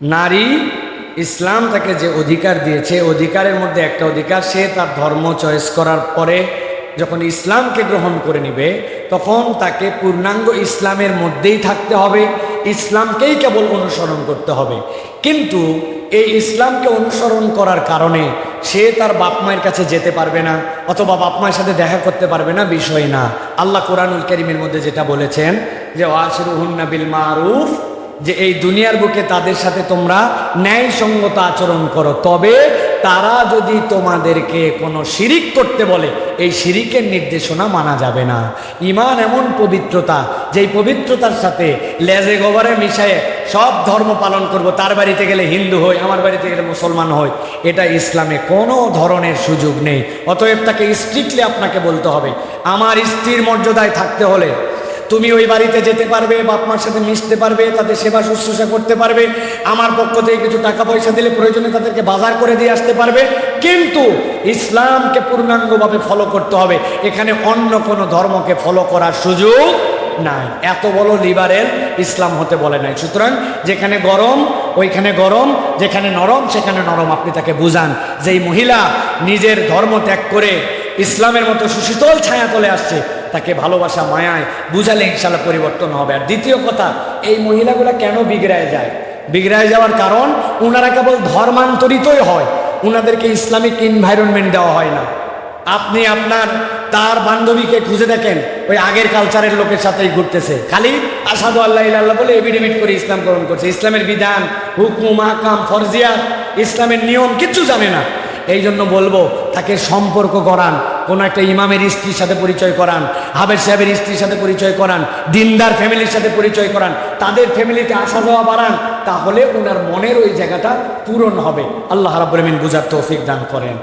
নারী ইসলাম তাকে যে অধিকার দিয়েছে অধিকারের মধ্যে একটা অধিকার, সে তার ধর্ম চয়েস করার পরে যখন ইসলামকে গ্রহণ করে নিবে, তখন তাকে পূর্ণাঙ্গ ইসলামের মধ্যেই থাকতে হবে, ইসলামকেই কেবল অনুসরণ করতে হবে। কিন্তু এই ইসলামকে অনুসরণ করার কারণে সে তার বাপ মায়ের কাছে যেতে পারবে না, অথবা বাপ মায়ের সাথে দেখা করতে পারবে না, বিষয় না। আল্লাহ কোরআনুল করিমের মধ্যে যেটা বলেছেন যে ওয়াসরুহুন্না বিল মারুফ যে এই দুনিয়ার বুকে তাদের সাথে তোমরা ন্যায়সঙ্গত আচরণ করো। তবে তারা যদি তোমাদেরকে কোনো শিরিক করতে বলে, এই শিরিকের নির্দেশনা মানা যাবে না। ইমান এমন পবিত্রতা, যেই পবিত্রতার সাথে লেজে গোবরে মিশায়ে সব ধর্ম পালন করব। তার বাড়িতে গেলে হিন্দু হই, আমার বাড়িতে গেলে মুসলমান হই, এটা ইসলামে কোনো ধরনের সুযোগ নেই। অতএব তাকে স্ট্রিক্টলি আপনাকে বলতে হবে। আমার স্ত্রীর মর্যাদায় থাকতে হলে তুমি ওই বাড়িতে যেতে পারবে বাপ মার সাথে মিশতে পারবে, তাদের সেবা শুশ্রূষা করতে পারবে, আমার পক্ষ থেকে কিছু টাকা পয়সা দিলে প্রয়োজনে তাদেরকে বাজার করে দিয়ে আসতে পারবে। কিন্তু ইসলামকে পূর্ণাঙ্গভাবে ফলো করতে হবে। এখানে অন্য কোনো ধর্মকে ফলো করার সুযোগ নাই। এত বড় লিবারেল ইসলাম হতে বলে নাই। সুতরাং যেখানে গরম, ওইখানে গরম, যেখানে নরম, সেখানে নরম। আপনি তাকে বুঝান। যেই মহিলা নিজের ধর্ম ত্যাগ করে ইসলামের মতো সুশীতল ছায়া তলে আসছে তাকে ভালোবাসা, মায়ায় বুঝালে ইনশাল্লাহ পরিবর্তন হবে। আর দ্বিতীয় কথা, এই মহিলাগুলা কেন বিগড়ায় যায়? বিগড়ায় যাওয়ার কারণ ওনারা কেবল ধর্মান্তরিতই হয়। ওনাদেরকে ইসলামিক এনভায়রনমেন্ট দেওয়া হয় না। আপনি আপনার, তার বান্ধবীকে খুঁজে দেখেন, ওই আগের কালচারের লোকের সাথেই ঘুরতেছে। খালি আসাদু আল্লাহ ইল্লাল্লাহ বলে এভিডেভিট করে ইসলাম গ্রহণ করছে। ইসলামের বিধান, হুকুম, আকাম ফরজিয়া ইসলামের নিয়ম কিচ্ছু জানে না। এই জন্য বলব, তাকে সম্পর্ক করান কোনো একটা ইমামের স্ত্রীর সাথে পরিচয় করান হাবের সাহেবের স্ত্রীর সাথে পরিচয় করান, দিনদার ফ্যামিলির সাথে পরিচয় করান, তাদের ফ্যামিলিতে আসা যাওয়া বাড়ান, তাহলে ওনার মনের ওই জায়গাটা পূরণ হবে। আল্লাহ রাবুলমিন বুঝার তৌফিক দান করেন।